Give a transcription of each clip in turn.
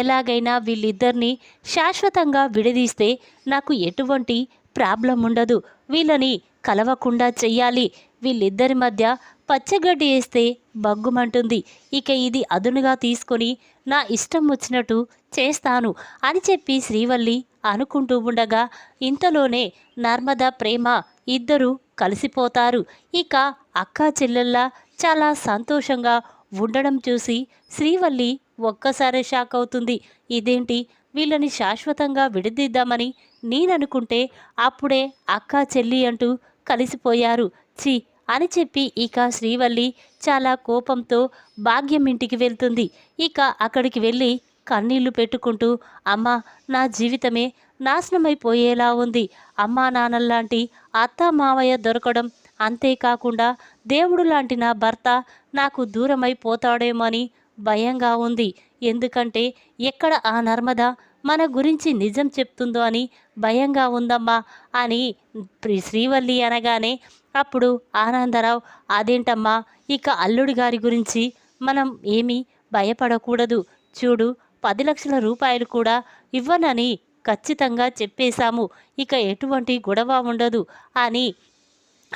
ఎలాగైనా వీళ్ళిద్దరిని శాశ్వతంగా విడదీస్తే నాకు ఎటువంటి ప్రాబ్లం ఉండదు. వీళ్ళని కలవకుండా చెయ్యాలి. వీళ్ళిద్దరి మధ్య పచ్చగడ్డి వేస్తే బగ్గుమంటుంది ఇక ఇది అదునుగా తీసుకొని నా ఇష్టం వచ్చినట్టు చేస్తాను అని చెప్పి శ్రీవల్లి అనుకుంటూ ఉండగా ఇంతలోనే నర్మద ప్రేమ ఇద్దరు కలిసిపోతారు. ఇక అక్క చెల్లెల్లా చాలా సంతోషంగా ఉండడం చూసి శ్రీవల్లి ఒక్కసారి షాక్ అవుతుంది. ఇదేంటి? వీళ్ళని శాశ్వతంగా విడదీద్దామని నేననుకుంటే అప్పుడే అక్క చెల్లి అంటూ కలిసిపోయారు. చి అని చెప్పి ఇక శ్రీవల్లి చాలా కోపంతో భాగ్యం ఇంటికి వెళ్తుంది. ఇక అక్కడికి వెళ్ళి కన్నీళ్ళు పెట్టుకుంటూ అమ్మ నా జీవితమే నాశనమైపోయేలా ఉంది. అమ్మా నాన్నల్లాంటి అత్త మావయ్య దొరకడం అంతేకాకుండా దేవుడు లాంటి నా భర్త నాకు దూరమైపోతాడేమని అని భయంగా ఉంది. ఎందుకంటే ఎక్కడ ఆ నర్మద మన గురించి నిజం చెప్తుందో అని భయంగా ఉందమ్మా అని శ్రీవల్లి అనగానే అప్పుడు ఆనందరావు అదేంటమ్మా ఇక అల్లుడి గారి గురించి మనం ఏమీ భయపడకూడదు. చూడు పది లక్షల రూపాయలు కూడా ఇవ్వనని ఖచ్చితంగా చెప్పేశాము. ఇక ఎటువంటి గొడవ ఉండదు అని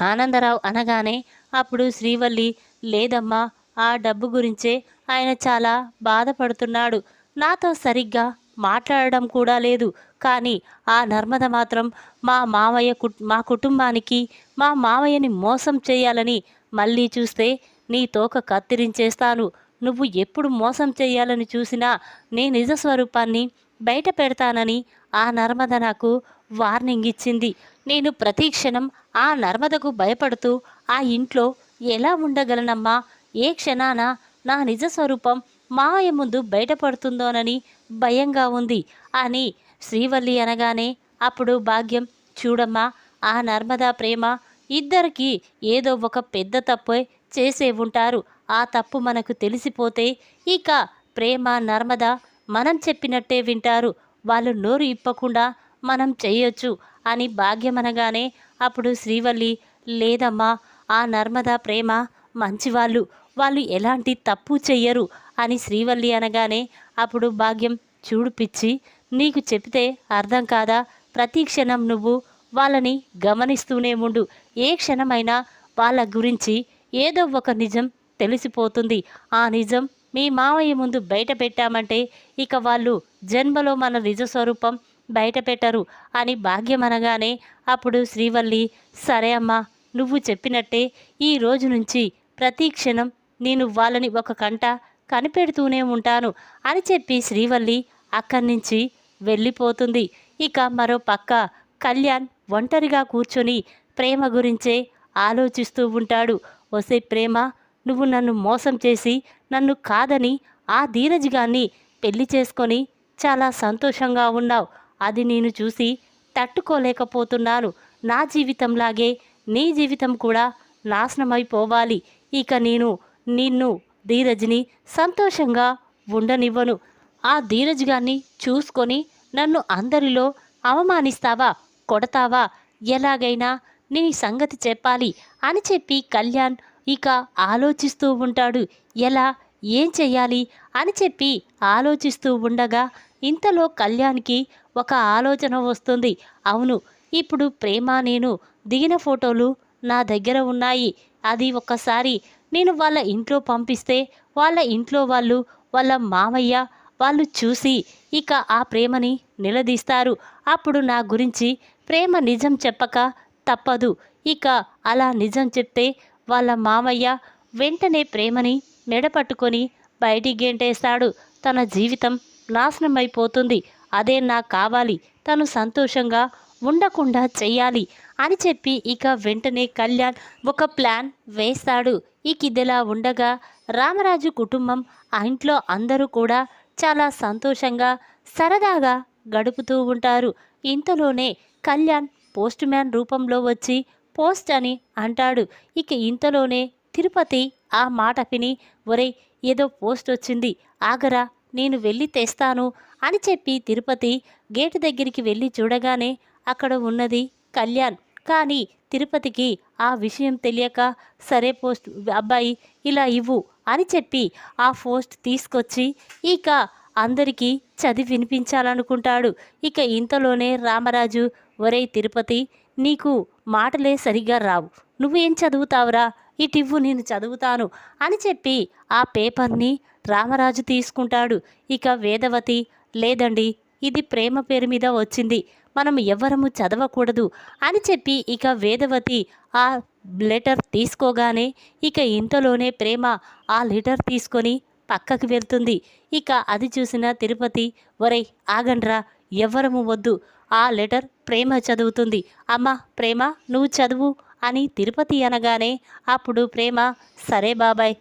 ఆనందరావు అనగానే అప్పుడు శ్రీవల్లి లేదమ్మా ఆ డబ్బు గురించే ఆయన చాలా బాధపడుతున్నాడు. నాతో సరిగ్గా మాట్లాడడం కూడా లేదు. కానీ ఆ నర్మద మాత్రం మా మావయ్య కుట్ మా కుటుంబానికి మా మావయ్యని మోసం చేయాలని మళ్ళీ చూస్తే నీ తోక కత్తిరించేస్తాను. నువ్వు ఎప్పుడు మోసం చేయాలని చూసినా నీ నిజ స్వరూపాన్ని బయట పెడతానని ఆ నర్మద నాకు వార్నింగ్ ఇచ్చింది. నేను ప్రతిక్షణం ఆ నర్మదకు భయపడుతూ ఆ ఇంట్లో ఎలా ఉండగలనమ్మా? ఏ క్షణాన నా నిజ స్వరూపం మాయ ముందు బయటపడుతుందోనని భయంగా ఉంది అని శ్రీవల్లి అనగానే అప్పుడు భాగ్యం చూడమ్మా ఆ నర్మదా ప్రేమ ఇద్దరికి ఏదో ఒక పెద్ద తప్పే చేసే ఉంటారు. ఆ తప్పు మనకు తెలిసిపోతే ఇక ప్రేమ నర్మద మనం చెప్పినట్టే వింటారు. వాళ్ళు నోరు ఇప్పకుండా మనం చేయొచ్చు అని భాగ్యమనగానే అప్పుడు శ్రీవల్లి లేదమ్మా ఆ నర్మదా ప్రేమ మంచివాళ్ళు. వాళ్ళు ఎలాంటి తప్పు చెయ్యరు అని శ్రీవల్లి అనగానే అప్పుడు భాగ్యం చూడు పిచ్చి నీకు చెప్తే అర్థం కాదా? ప్రతి క్షణం నువ్వు వాళ్ళని గమనిస్తూనే ఉండు. ఏ క్షణమైనా వాళ్ళ గురించి ఏదో ఒక నిజం తెలిసిపోతుంది. ఆ నిజం మీ మావయ్య ముందు బయట పెట్టామంటే ఇక వాళ్ళు జన్మలో మన నిజ స్వరూపం బయట పెట్టరు అని భాగ్యం అనగానే అప్పుడు శ్రీవల్లి సరే అమ్మా నువ్వు చెప్పినట్టే ఈ రోజు నుంచి ప్రతి క్షణం నేను వాళ్ళని ఒక కంట కనిపెడుతూనే ఉంటాను అని చెప్పి శ్రీవల్లి అక్కడి నుంచి వెళ్ళిపోతుంది. ఇక మరో పక్క కళ్యాణ్ ఒంటరిగా కూర్చొని ప్రేమ గురించే ఆలోచిస్తూ ఉంటాడు. ఒసే ప్రేమ నువ్వు నన్ను మోసం చేసి నన్ను కాదని ఆ ధీరజ్గాన్ని పెళ్ళి చేసుకొని చాలా సంతోషంగా ఉన్నావు. అది నేను చూసి తట్టుకోలేకపోతున్నాను. నా జీవితంలాగే నీ జీవితం కూడా నాశనమైపోవాలి. ఇక నేను నిన్ను ధీరజ్ని సంతోషంగా ఉండనివ్వను. ఆ ధీరజ్ గారిని చూసుకొని నన్ను అందరిలో అవమానిస్తావా? కొడతావా? ఎలాగైనా నీ సంగతి చెప్పాలి అని చెప్పి కళ్యాణ్ ఇక ఆలోచిస్తూ ఉంటాడు. ఎలా? ఏం చెయ్యాలి? అని చెప్పి ఆలోచిస్తూ ఉండగా ఇంతలో కళ్యాణ్కి ఒక ఆలోచన వస్తుంది. అవును ఇప్పుడు ప్రేమ నేను దిగిన ఫోటోలు నా దగ్గర ఉన్నాయి. అది ఒక్కసారి నేను వాళ్ళ ఇంట్లో పంపిస్తే వాళ్ళ ఇంట్లో వాళ్ళు వాళ్ళ మామయ్య వాళ్ళు చూసి ఇక ఆ ప్రేమని నిలదీస్తారు. అప్పుడు నా గురించి ప్రేమ నిజం చెప్పక తప్పదు. ఇక అలా నిజం చెప్తే వాళ్ళ మామయ్య వెంటనే ప్రేమని మెడపట్టుకొని బయటికి గెంటేస్తాడు. తన జీవితం నాశనమైపోతుంది. అదే నాకు కావాలి. తను సంతోషంగా ఉండకుండా చెయ్యాలి అని చెప్పి ఇక వెంటనే కళ్యాణ్ ఒక ప్లాన్ వేస్తాడు. ఇక ఇదిలా ఉండగా రామరాజు కుటుంబం ఆ ఇంట్లో అందరూ కూడా చాలా సంతోషంగా సరదాగా గడుపుతూ ఉంటారు. ఇంతలోనే కళ్యాణ్ పోస్ట్ మ్యాన్ రూపంలో వచ్చి పోస్ట్ అని అంటాడు. ఇక ఇంతలోనే తిరుపతి ఆ మాట విని ఒరే ఏదో పోస్ట్ వచ్చింది. ఆగరా నేను వెళ్ళి తెస్తాను అని చెప్పి తిరుపతి గేటు దగ్గరికి వెళ్ళి చూడగానే అక్కడ ఉన్నది కళ్యాణ్. కానీ తిరుపతికి ఆ విషయం తెలియక సరే పోస్ట్ అబ్బాయి ఇలా ఇవ్వు అని చెప్పి ఆ పోస్ట్ తీసుకొచ్చి ఇక అందరికీ చదివి వినిపించాలనుకుంటాడు. ఇక ఇంతలోనే రామరాజు ఒరేయ్ తిరుపతి నీకు మాటలే సరిగ్గా రావు. నువ్వేం చదువుతావురా? ఇటివ్వు నేను చదువుతాను అని చెప్పి ఆ పేపర్ని రామరాజు తీసుకుంటాడు. ఇక వేదవతి లేదండి ఇది ప్రేమ పేరు మీద వచ్చింది. మనం ఎవ్వరము చదవకూడదు అని చెప్పి ఇక వేదవతి ఆ లెటర్ తీసుకోగానే ఇక ఇంతలోనే ప్రేమ ఆ లెటర్ తీసుకొని పక్కకి వెళ్తుంది. ఇక అది చూసిన తిరుపతి ఒరే ఆగండ్రా ఎవ్వరము వద్దు. ఆ లెటర్ ప్రేమ చదువుతుంది. అమ్మ ప్రేమ నువ్వు చదువు. అని తిరుపతి అనగానే అప్పుడు ప్రేమ సరే బాబాయ్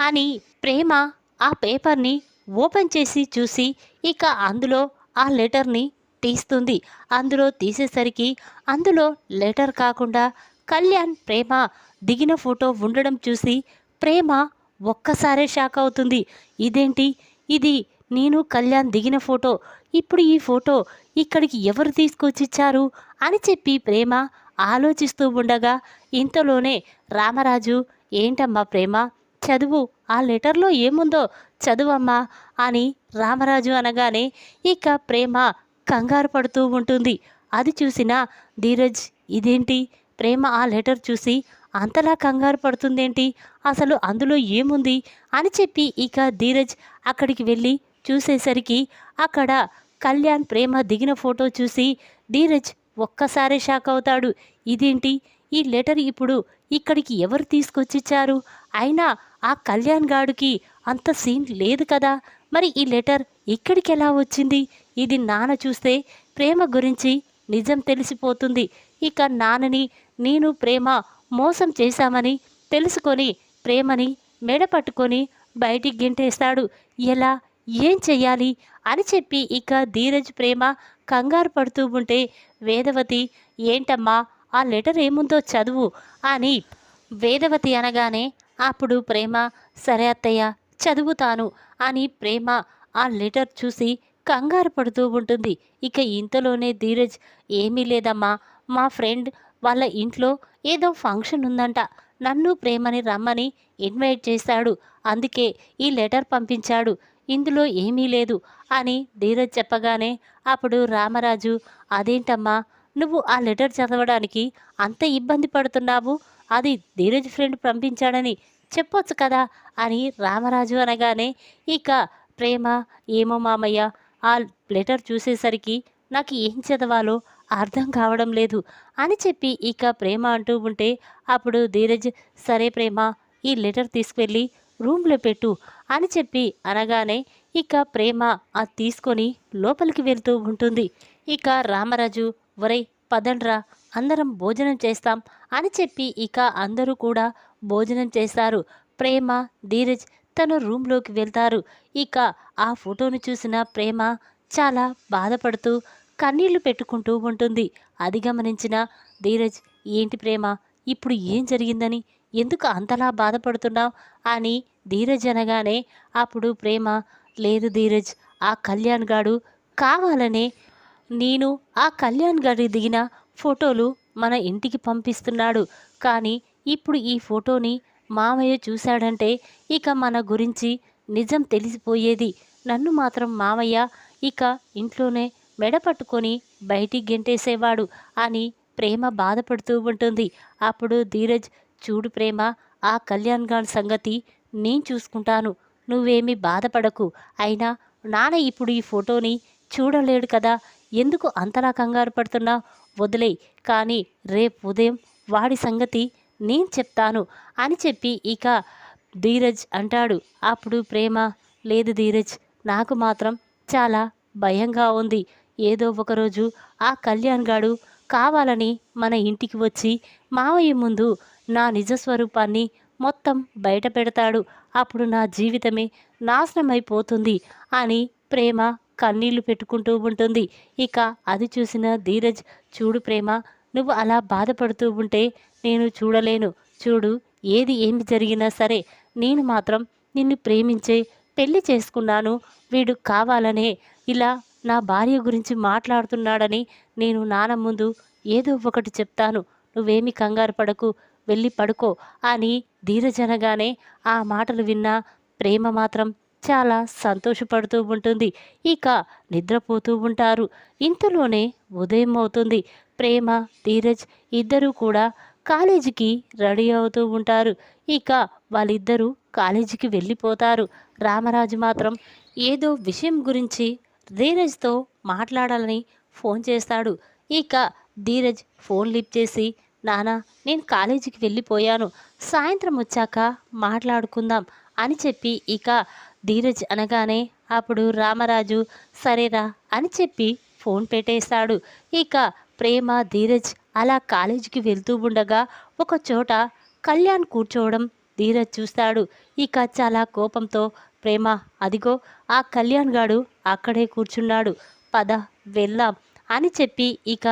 అని ప్రేమ ఆ పేపర్ని ఓపెన్ చేసి చూసి ఇక అందులో ఆ లెటర్ని తీస్తుంది. అందులో తీసేసరికి అందులో లెటర్ కాకుండా కళ్యాణ్ ప్రేమ దిగిన ఫోటో ఉండడం చూసి ప్రేమ ఒక్కసారే షాక్ అవుతుంది. ఇదేంటి? ఇది నేను కళ్యాణ్ దిగిన ఫోటో. ఇప్పుడు ఈ ఫోటో ఇక్కడికి ఎవరు తీసుకొచ్చిచ్చారు? అని చెప్పి ప్రేమ ఆలోచిస్తూ ఉండగా ఇంతలోనే రామరాజు ఏంటమ్మా ప్రేమ? చదువు? ఆ లెటర్లో ఏముందో చదువమ్మా అని రామరాజు అనగానే ఇక ప్రేమ కంగారు పడుతూ ఉంటుంది. అది చూసిన ధీరజ్ ఇదేంటి? ప్రేమ ఆ లెటర్ చూసి అంతలా కంగారు పడుతుందేంటి? అసలు అందులో ఏముంది? అని చెప్పి ఇక ధీరజ్ అక్కడికి వెళ్ళి చూసేసరికి అక్కడ కళ్యాణ్ ప్రేమ దిగిన ఫోటో చూసి ధీరజ్ ఒక్కసారే షాక్ అవుతాడు. ఇదేంటి? ఈ లెటర్ ఇప్పుడు ఇక్కడికి ఎవరు తీసుకొచ్చిచ్చారు? అయినా ఆ కళ్యాణ్ గాడికి అంత సీన్ లేదు కదా. మరి ఈ లెటర్ ఇక్కడికి ఎలా వచ్చింది? ఇది నాన్న చూస్తే ప్రేమ గురించి నిజం తెలిసిపోతుంది. ఇక నాన్నని నేను ప్రేమ మోసం చేశామని తెలుసుకొని ప్రేమని మెడ పట్టుకొని బయటికి గెంటేస్తాడు. ఎలా? ఏం చెయ్యాలి? అని చెప్పి ఇక ధీరజ్ ప్రేమ కంగారు పడుతూ ఉంటే వేదవతి ఏంటమ్మా ఆ లెటర్ ఏముందో చదువు అని వేదవతి అనగానే అప్పుడు ప్రేమ సరే అత్తయ్య చదువుతాను అని ప్రేమ ఆ లెటర్ చూసి కంగారు పడుతూ ఉంటుంది. ఇక ఇంతలోనే ధీరజ్ ఏమీ లేదమ్మా మా ఫ్రెండ్ వాళ్ళ ఇంట్లో ఏదో ఫంక్షన్ ఉందంట నన్ను ప్రేమని రమ్మని ఇన్వైట్ చేశాడు అందుకే ఈ లెటర్ పంపించాడు ఇందులో ఏమీ లేదు అని ధీరజ్ చెప్పగానే అప్పుడు రామరాజు అదేంటమ్మా నువ్వు ఆ లెటర్ చదవడానికి అంత ఇబ్బంది పడుతున్నావు? అది ధీరజ్ ఫ్రెండ్ పంపించాడని చెప్పొచ్చు కదా అని రామరాజు అనగానే ఇక ప్రేమ ఏమో మామయ్య ఆ లెటర్ చూసేసరికి నాకు ఏం చదవాలో అర్థం కావడం లేదు అని చెప్పి ఇక ప్రేమ అంటూ ఉంటే అప్పుడు ధీరజ్ సరే ప్రేమ ఈ లెటర్ తీసుకువెళ్ళి రూమ్లో పెట్టు అని చెప్పి అనగానే ఇక ప్రేమ అది తీసుకొని లోపలికి వెళ్తూ ఉంటుంది. ఇక రామరాజు ఒరై పదండ్రా అందరం భోజనం చేస్తాం అని చెప్పి ఇక అందరూ కూడా భోజనం చేస్తారు. ప్రేమ ధీరజ్ తన రూమ్లోకి వెళ్తారు. ఇక ఆ ఫోటోను చూసిన ప్రేమ చాలా బాధపడుతూ కన్నీళ్ళు పెట్టుకుంటూ ఉంటుంది. అది గమనించిన ధీరజ్ ఏంటి ప్రేమ ఇప్పుడు ఏం జరిగిందని? ఎందుకు అంతలా బాధపడుతున్నావు? అని ధీరజ్ అనగానే అప్పుడు ప్రేమ లేదు ధీరజ్ ఆ కళ్యాణ్ గాడు కావాలనే నేను ఆ కళ్యాణ్ గారి దిగిన ఫోటోలు మన ఇంటికి పంపిస్తున్నాడు. కానీ ఇప్పుడు ఈ ఫోటోని మామయ్య చూశాడంటే ఇక మన గురించి నిజం తెలిసిపోయేది. నన్ను మాత్రం మామయ్య ఇక ఇంట్లోనే మెడ పట్టుకొని బయటికి గెంటేసేవాడు అని ప్రేమ బాధపడుతూ ఉంటుంది. అప్పుడు ధీరజ్ చూడు ప్రేమ ఆ కళ్యాణ్ సంగతి నేను చూసుకుంటాను. నువ్వేమీ బాధపడకు. అయినా నాన్న ఇప్పుడు ఈ ఫోటోని చూడలేడు కదా. ఎందుకు అంతలా కంగారు పడుతున్నా? వదిలే కానీ రేపు ఉదయం వాడి సంగతి నేను చెప్తాను అని చెప్పి ఇక ధీరజ్ అంటాడు. అప్పుడు ప్రేమ లేదు ధీరజ్ నాకు మాత్రం చాలా భయంగా ఉంది. ఏదో ఒకరోజు ఆ కళ్యాణ్ గాడు కావాలని మన ఇంటికి వచ్చి మావయ్య ముందు నా నిజస్వరూపాన్ని మొత్తం బయట పెడతాడు. అప్పుడు నా జీవితమే నాశనమైపోతుంది అని ప్రేమ కన్నీళ్ళు పెట్టుకుంటూ ఉంటుంది. ఇక అది చూసిన ధీరజ్ చూడు ప్రేమ నువ్వు అలా బాధపడుతూ ఉంటే నేను చూడలేను. చూడు ఏది ఏమి జరిగినా సరే నేను మాత్రం నిన్ను ప్రేమించే పెళ్ళి చేసుకున్నాను. వీడు కావాలనే ఇలా నా భార్య గురించి మాట్లాడుతున్నాడని నేను నాన్న ముందు ఏదో ఒకటి చెప్తాను. నువ్వేమి కంగారు పడకు వెళ్ళి పడుకో అని ధీరజనగానే ఆ మాటలు విన్న ప్రేమ మాత్రం చాలా సంతోషపడుతూ ఉంటుంది. ఇక నిద్రపోతూ ఉంటారు. ఇంతలోనే ఉదయం అవుతుంది. ప్రేమ ధీరజ్ ఇద్దరూ కూడా కాలేజీకి రెడీ అవుతూ ఉంటారు. ఇక వాళ్ళిద్దరూ కాలేజీకి వెళ్ళిపోతారు. రామరాజు మాత్రం ఏదో విషయం గురించి ధీరజ్తో మాట్లాడాలని ఫోన్ చేస్తాడు. ఇక ధీరజ్ ఫోన్ లిఫ్ట్ చేసి నానా నేను కాలేజీకి వెళ్ళిపోయాను. సాయంత్రం వచ్చాక మాట్లాడుకుందాం అని చెప్పి ఇక ధీరజ్ అనగానే అప్పుడు రామరాజు సరేరా అని చెప్పి ఫోన్ పెట్టేస్తాడు ఇక ప్రేమ ధీరజ్ అలా కాలేజీకి వెళ్తూ ఉండగా ఒక చోట కళ్యాణ్ కూర్చోవడం ధీరజ్ చూస్తాడు. ఇక చాలా కోపంతో ప్రేమ అదిగో ఆ కళ్యాణ్ గాడు అక్కడే కూర్చున్నాడు. పద వెళ్దాం అని చెప్పి ఇక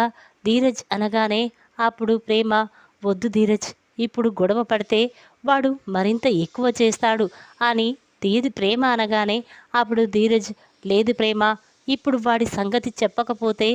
ధీరజ్ అనగానే అప్పుడు ప్రేమ వద్దు ధీరజ్ ఇప్పుడు గొడవ పడితే వాడు మరింత ఎక్కువ చేస్తాడు అని తీది ప్రేమ అనగానే అప్పుడు ధీరజ్ లేదు ప్రేమ ఇప్పుడు వాడి సంగతి చెప్పకపోతే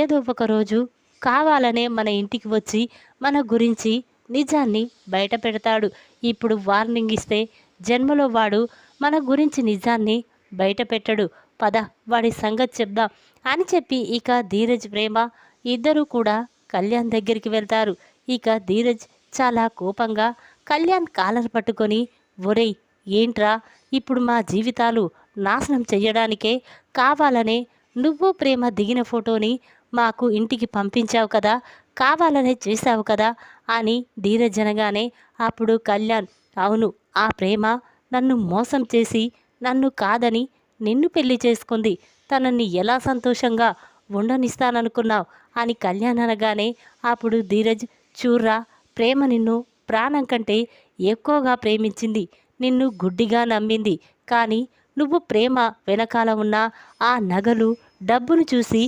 ఏదో ఒక రోజు కావాలనే మన ఇంటికి వచ్చి మన గురించి నిజాన్ని బయట పెడతాడు. ఇప్పుడు వార్నింగ్ ఇస్తే జన్మలో వాడు మన గురించి నిజాన్ని బయట పెట్టడు. పద వాడి సంగతి చెప్దాం అని చెప్పి ఇక ధీరజ్ ప్రేమ ఇద్దరూ కూడా కళ్యాణ్ దగ్గరికి వెళ్తారు. ఇక ధీరజ్ చాలా కోపంగా కళ్యాణ్ కాలర్ పట్టుకొని ఒరేయ్ ఏంట్రా? ఇప్పుడు మా జీవితాలు నాశనం చెయ్యడానికే కావాలనే నువ్వు ప్రేమ దిగిన ఫోటోని మాకు ఇంటికి పంపించావు కదా కావాలనే చేశావు కదా అని ధీరజ్ అనగానే అప్పుడు కళ్యాణ్ అవును ఆ ప్రేమ నన్ను మోసం చేసి నన్ను కాదని నిన్ను పెళ్ళి చేసుకుంది. తనని ఎలా సంతోషంగా ఉండనిస్తాననుకున్నావు అని కళ్యాణ్ అనగానే అప్పుడు ధీరజ్ చూర్రా ప్రేమ నిన్ను ప్రాణం కంటే ఎక్కువగా ప్రేమించింది. నిన్ను గుడ్డిగా నమ్మింది. కానీ నువ్వు ప్రేమ వెనకాల ఉన్న ఆ నగలు డబ్బును చూసి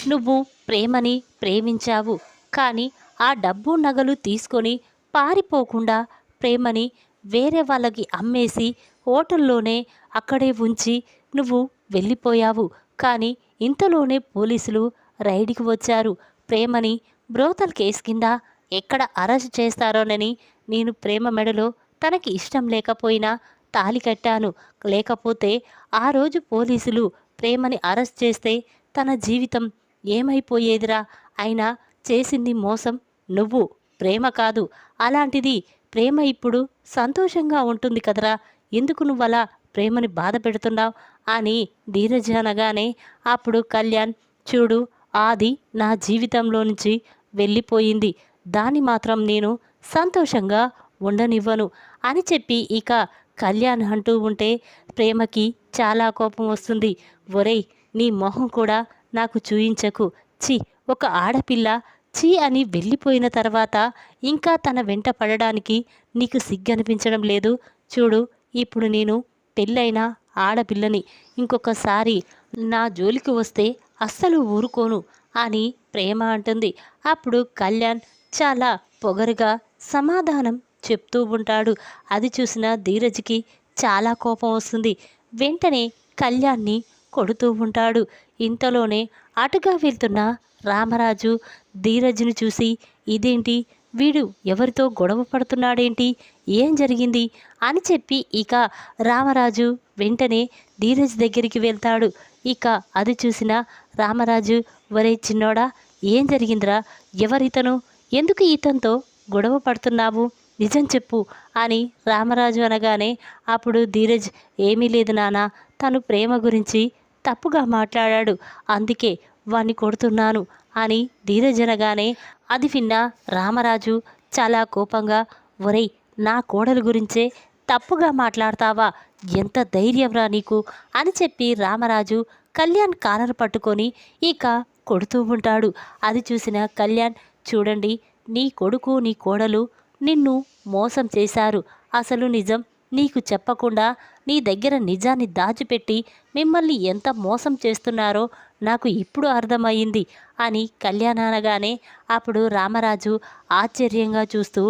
నువ్వు ప్రేమని ప్రేమించావు. కానీ ఆ డబ్బు నగలు తీసుకొని పారిపోకుండా ప్రేమని వేరే వాళ్ళకి అమ్మేసి హోటల్లోనే అక్కడే ఉంచి నువ్వు వెళ్ళిపోయావు. కానీ ఇంతలోనే పోలీసులు రైడ్కి వచ్చారు. ప్రేమని బ్రోతల్ కేసు కింద ఎక్కడ అరెస్ట్ చేస్తారోనని నేను ప్రేమ మెడలో తనకి ఇష్టం లేకపోయినా తాలి కట్టాను. లేకపోతే ఆ రోజు పోలీసులు ప్రేమని అరెస్ట్ చేస్తే తన జీవితం ఏమైపోయేదిరా? అయినా చేసింది మోసం నువ్వు ప్రేమ కాదు. అలాంటిది ప్రేమ ఇప్పుడు సంతోషంగా ఉంటుంది కదరా? ఎందుకు నువ్వలా ప్రేమని బాధ పెడుతున్నావు? అని ధీరజ్ అనగానే అప్పుడు కళ్యాణ్ చూడు ఆది నా జీవితంలో నుంచి వెళ్ళిపోయింది. దాన్ని మాత్రం నేను సంతోషంగా ఉండనివ్వను అని చెప్పి ఇక కళ్యాణ్ అంటూ ఉంటే ప్రేమకి చాలా కోపం వస్తుంది. ఒరేయ్ నీ మొహం కూడా నాకు చూయించకు. చి ఒక ఆడపిల్ల. చీ అని వెళ్ళిపోయిన తర్వాత ఇంకా తన వెంట పడడానికి నీకు సిగ్గనిపించడం లేదు. చూడు ఇప్పుడు నేను పెళ్ళైన ఆడపిల్లని ఇంకొకసారి నా జోలికి వస్తే అస్సలు ఊరుకోను అని ప్రేమ అంటుంది. అప్పుడు కళ్యాణ్ చాలా పొగరుగా సమాధానం చెప్తూ ఉంటాడు. అది చూసిన ధీరజ్కి చాలా కోపం వస్తుంది. వెంటనే కళ్యాణ్ని కొడుతూ ఉంటాడు. ఇంతలోనే అటుగా వెళ్తున్న రామరాజు ధీరజ్ను చూసి ఇదేంటి? వీడు ఎవరితో గొడవ పడుతున్నాడేంటి? ఏం జరిగింది? అని చెప్పి ఇక రామరాజు వెంటనే ధీరజ్ దగ్గరికి వెళ్తాడు. ఇక అది చూసిన రామరాజు ఒరే చిన్నోడా ఏం జరిగిందిరా? ఎవరితను? ఎందుకు ఇతనితో గొడవ పడుతున్నావు? నిజం చెప్పు అని రామరాజు అనగానే అప్పుడు ధీరజ్ ఏమీ లేదు నాన్న తను ప్రేమ గురించి తప్పుగా మాట్లాడాడు. అందుకే వాణ్ణి కొడుతున్నాను అని ధీరజ్ అనగానే అది విన్న రామరాజు చాలా కోపంగా ఒరేయ్ నా కోడలు గురించే తప్పుగా మాట్లాడతావా? ఎంత ధైర్యంరా నీకు? అని చెప్పి రామరాజు కళ్యాణ్ కాలర్ పట్టుకొని ఇక కొడుతూ ఉంటాడు. అది చూసిన కళ్యాణ్ చూడండి నీ కొడుకు నీ కోడలు నిన్ను మోసం చేశారు. అసలు నిజం నీకు చెప్పకుండా నీ దగ్గర నిజాన్ని దాచిపెట్టి మిమ్మల్ని ఎంత మోసం చేస్తున్నారో నాకు ఇప్పుడు అర్థమయ్యింది అని కళ్యాణ్ అనగానే అప్పుడు రామరాజు ఆశ్చర్యంగా చూస్తూ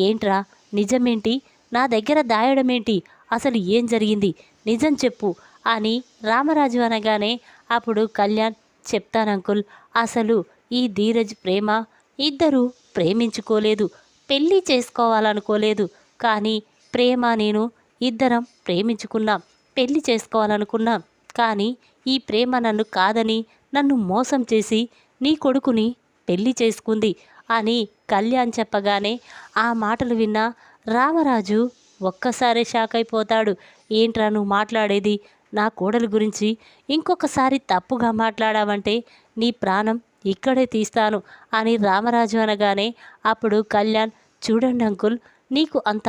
ఏంట్రా? నిజమేంటి? నా దగ్గర దాయడమేంటి? అసలు ఏం జరిగింది? నిజం చెప్పు అని రామరాజు అనగానే అప్పుడు కళ్యాణ్ చెప్తానంకుల్ అసలు ఈ ధీరజ్ ప్రేమ ఇద్దరూ ప్రేమించుకోలేదు పెళ్ళి చేసుకోవాలనుకోలేదు కానీ ప్రేమ నేను ఇద్దరం ప్రేమించుకున్నాం పెళ్ళి చేసుకోవాలనుకున్నాం కానీ ఈ ప్రేమ నన్ను కాదని నన్ను మోసం చేసి నీ కొడుకుని పెళ్ళి చేసుకుంది అని కళ్యాణ్ చెప్పగానే ఆ మాటలు విన్న రామరాజు ఒక్కసారే షాక్ అయిపోతాడు. ఏంట్రా నువ్వు మాట్లాడేది? నా కోడలు గురించి ఇంకొకసారి తప్పుగా మాట్లాడావంటే నీ ప్రాణం ఇక్కడే తీస్తాను అని రామరాజు అనగానే అప్పుడు కళ్యాణ్ చూడండి అంకుల్ నీకు అంత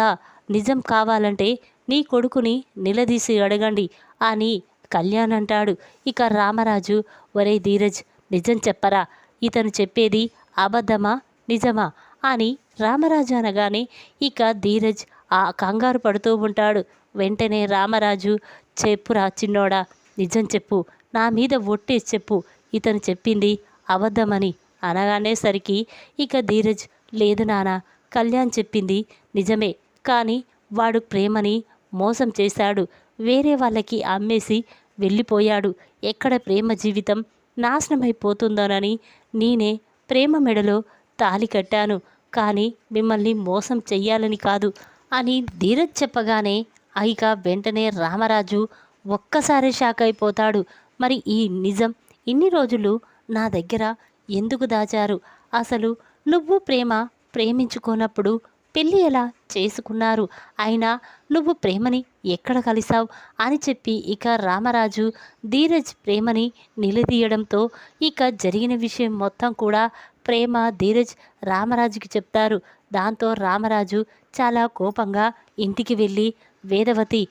నిజం కావాలంటే నీ కొడుకుని నిలదీసి అడగండి అని కళ్యాణ్ అంటాడు. ఇక రామరాజు ఒరే ధీరజ్ నిజం చెప్పరా? ఇతను చెప్పేది అబద్ధమా? నిజమా? అని రామరాజు అనగానే ఇక ధీరజ్ ఆ కంగారు పడుతూ ఉంటాడు. వెంటనే రామరాజు చెప్పురా చిన్నోడా నిజం చెప్పు. నా మీద ఒట్టేసి చెప్పు. ఇతను చెప్పింది అబద్ధమని. అనగానేసరికి ఇక ధీరజ్ లేదు నాన్న కళ్యాణ్ చెప్పింది నిజమే. కానీ వాడు ప్రేమని మోసం చేశాడు. వేరే వాళ్ళకి అమ్మేసి వెళ్ళిపోయాడు. ఎక్కడ ప్రేమ జీవితం నాశనమైపోతుందోనని నేనే ప్రేమ మెడలో తాలి కట్టాను. కానీ మిమ్మల్ని మోసం చెయ్యాలని కాదు అని ధీరజ్ చెప్పగానే ఇక వెంటనే రామరాజు ఒక్కసారి షాక్ అయిపోతాడు. మరి ఈ నిజం ఇన్ని రోజులు నా దగ్గర ఎందుకు దాచారు? అసలు నువ్వు ప్రేమ ప్రేమించుకోనప్పుడు పెళ్ళి ఎలా చేసుకున్నారు? అయినా నువ్వు ప్రేమని ఎక్కడ కలిసావు అని చెప్పి ఇక రామరాజు ధీరజ్ ప్రేమని నిలదీయడంతో ఇక జరిగిన విషయం మొత్తం కూడా ప్రేమ ధీరజ్ రామరాజుకి చెప్తారు. దాంతో రామరాజు చాలా కోపంగా ఇంటికి వెళ్ళి వేదవతి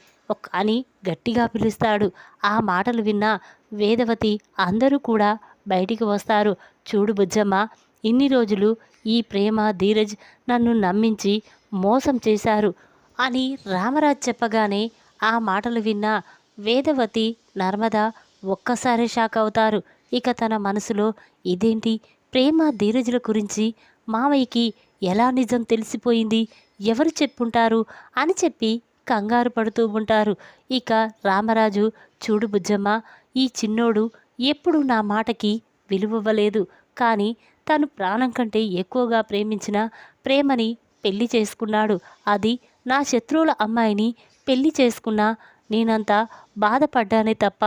అని గట్టిగా పిలుస్తాడు. ఆ మాటలు విన్న వేదవతి అందరూ కూడా బయటికి వస్తారు. చూడు బుజ్జమ్మ ఇన్ని రోజులు ఈ ప్రేమ ధీరజ్ నన్ను నమ్మించి మోసం చేశారు అని రామరాజ్ చెప్పగానే ఆ మాటలు విన్న వేదవతి నర్మద ఒక్కసారి షాక్ అవుతారు. ఇక తన మనసులో ఇదేంటి? ప్రేమ ధీరజుల గురించి మావయ్యకి ఎలా నిజం తెలిసిపోయింది? ఎవరు చెప్పుంటారు? అని చెప్పి కంగారు పడుతూ ఉంటారు. ఇక రామరాజు చూడు బుజ్జమ్మ ఈ చిన్నోడు ఎప్పుడు నా మాటకి విలువవ్వలేదు. కానీ తను ప్రాణం కంటే ఎక్కువగా ప్రేమించిన ప్రేమని పెళ్ళి చేసుకున్నాడు. అది నా శత్రువుల అమ్మాయిని పెళ్ళి చేసుకున్నా నేనంతా బాధపడ్డానే తప్ప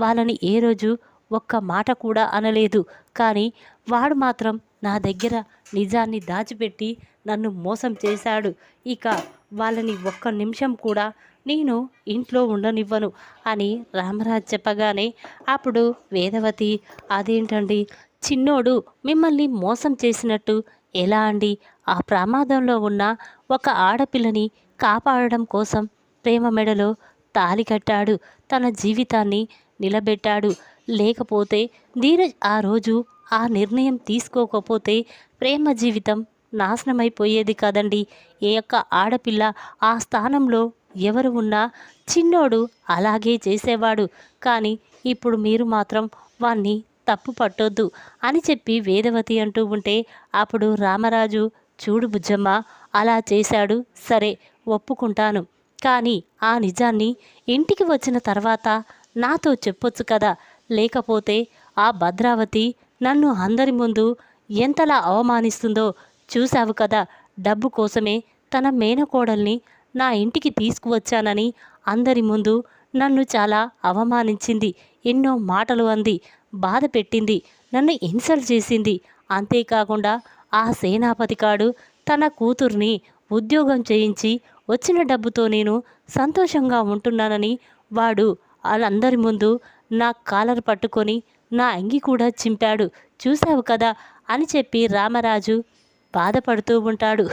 వాళ్ళని ఏ రోజు ఒక్క మాట కూడా అనలేదు. కానీ వాడు మాత్రం నా దగ్గర నిజాన్ని దాచిపెట్టి నన్ను మోసం చేశాడు. ఇక వాళ్ళని ఒక్క నిమిషం కూడా నేను ఇంట్లో ఉండనివ్వను అని రామరాజ్ చెప్పగానే అప్పుడు వేదవతి అదేంటండి చిన్నోడు మిమ్మల్ని మోసం చేసినట్టు? ఎలా అండి? ఆ ప్రమాదంలో ఉన్న ఒక ఆడపిల్లని కాపాడడం కోసం ప్రేమ మెడలో తాలి కట్టాడు. తన జీవితాన్ని నిలబెట్టాడు. లేకపోతే ధీరజ్ ఆ రోజు ఆ నిర్ణయం తీసుకోకపోతే ప్రేమ జీవితం నాశనమైపోయేది కదండి. ఏ యొక్క ఆడపిల్ల ఆ స్థానంలో ఎవరు ఉన్నా చిన్నోడు అలాగే చేసేవాడు. కానీ ఇప్పుడు మీరు మాత్రం వాణ్ణి తప్పు పట్టొద్దు అని చెప్పి వేదవతి అంటూ ఉంటే అప్పుడు రామరాజు చూడు బుజ్జమ్మ అలా చేశాడు సరే ఒప్పుకుంటాను. కానీ ఆ నిజాన్ని ఇంటికి వచ్చిన తర్వాత నాతో చెప్పొచ్చు కదా. లేకపోతే ఆ భద్రావతి నన్ను అందరి ముందు ఎంతలా అవమానిస్తుందో చూశావు కదా. డబ్బు కోసమే తన మేనకోడల్ని నా ఇంటికి తీసుకువచ్చానని అందరి ముందు నన్ను చాలా అవమానించింది. ఎన్నో మాటలు అంది. బాధ పెట్టింది. నన్ను ఇన్సల్ట్ చేసింది. అంతేకాకుండా ఆ సేనాపతి కాడు తన కూతుర్ని ఉద్యోగం చేయించి వచ్చిన డబ్బుతో నేను సంతోషంగా ఉంటున్నానని వాడు వాళ్ళందరి ముందు నా కాలర్ పట్టుకొని నా అంగి కూడా చింపాడు. చూశావు కదా అని చెప్పి రామరాజు బాధపడుతూ ఉంటాడు.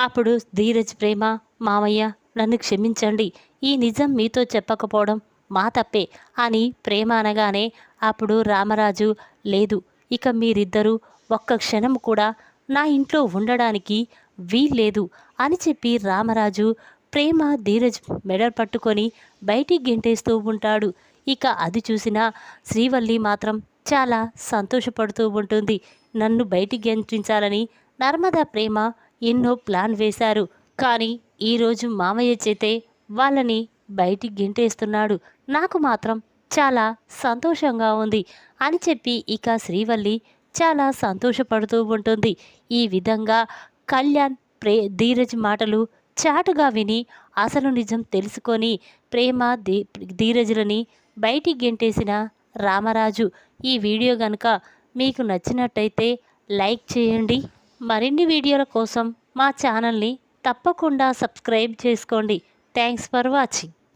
అప్పుడు ధీరజ్ ప్రేమ మామయ్య నన్ను క్షమించండి. ఈ నిజం మీతో చెప్పకపోవడం మా తప్పే అని ప్రేమ అనగానే అప్పుడు రామరాజు లేదు ఇక మీరిద్దరూ ఒక్క క్షణం కూడా నా ఇంట్లో ఉండడానికి వీల్లేదు అని చెప్పి రామరాజు ప్రేమ ధీరజ్ మెడల్ పట్టుకొని బయటికి గెంటేస్తూ ఉంటాడు. ఇక అది చూసిన శ్రీవల్లి మాత్రం చాలా సంతోషపడుతూ ఉంటుంది. నన్ను బయటికి గెంటించాలని నర్మదా ప్రేమ ఎన్నో ప్లాన్ వేశారు. కానీ ఈరోజు మామయ్య చేతే వాళ్ళని బయటికి గెంటేస్తున్నాడు. నాకు మాత్రం చాలా సంతోషంగా ఉంది అని చెప్పి ఇక శ్రీవల్లి చాలా సంతోషపడుతూ ఉంటుంది. ఈ విధంగా కళ్యాణ్ ప్రే ధీరజ్ మాటలు చాటుగా విని అసలు నిజం తెలుసుకొని ప్రేమ ధీ ధీరజులని బయటికి గెంటేసిన రామరాజు. ఈ వీడియో కనుక మీకు నచ్చినట్టయితే లైక్ చేయండి. మరిన్ని వీడియోల కోసం మా ఛానల్ని తప్పకుండా సబ్స్క్రైబ్ చేసుకోండి. Thanks for watching.